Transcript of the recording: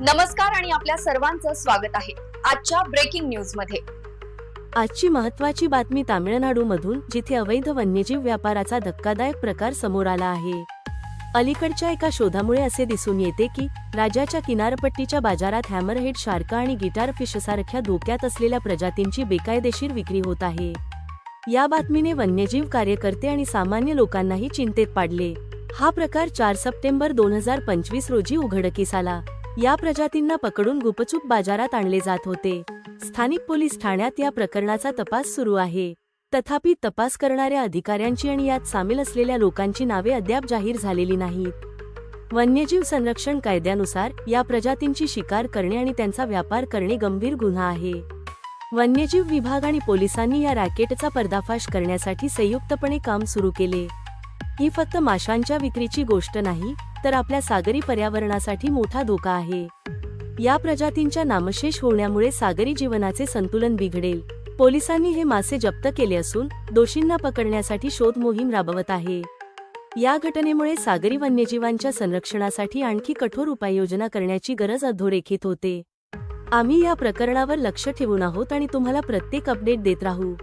नमस्कार आणि आपल्या सर्वांचं स्वागत आहे आजच्या ब्रेकिंग न्यूजमध्ये. आजची महत्वाची बातमी तामिळनाडूमधून जिथे अवैध वन्यजीव व्यापाराचा धक्कादायक प्रकार समोर आला आहे. अलीकडच्या एका शोधामुळे असे दिसून येते की राज्याच्या किनारपट्टीच्या बाजारात हॅमरहेड शार्क आणि गिटार फिशसारख्या धोक्यात असलेल्या प्रजातींची बेकायदेशीर विक्री होत आहे. या बातमीने वन्यजीव कार्यकर्ते आणि सामान्य लोकांनाही चिंतेत पाडले. हा प्रकार चार सप्टेंबर दोन हजार पंचवीस रोजी उघडकीस आला. या प्रजातींना पकडून गुपचूप बाजारात आणले जात होते. स्थानिक पोलीस ठाण्यात या प्रकरणाचा तपास सुरू आहे. तथापि तपास करणाऱ्या अधिकाऱ्यांची आणि यात सामील असलेल्या लोकांची नावे अद्याप जाहीर झालेली नाहीत. वन्यजीव संरक्षण कायद्यानुसार या प्रजातींची शिकार करणे आणि त्यांचा व्यापार करणे गंभीर गुन्हा आहे. वन्यजीव विभाग आणि पोलिसांनी या रॅकेटचा पर्दाफाश करण्यासाठी संयुक्तपणे काम सुरू केले. ही फक्त माशांच्या विक्रीची गोष्ट नाही तर आपल्या सागरी पर्यावरणासाठी मोठा धोका आहे. या प्रजातींच्या नामशेष होण्यामुळे सागरी जीवनाचे संतुलन बिघडेल. पोलिसांनी हे मासे जप्त केले असून दोषींना पकडण्यासाठी शोध मोहीम राबवत आहे. या घटनेमुळे सागरी वन्यजीवांच्या संरक्षणासाठी आणखी कठोर उपाययोजना करण्याची गरज अधोरेखित होते. आम्ही या प्रकरणावर लक्ष ठेवून आहोत आणि तुम्हाला प्रत्येक अपडेट देत राहू.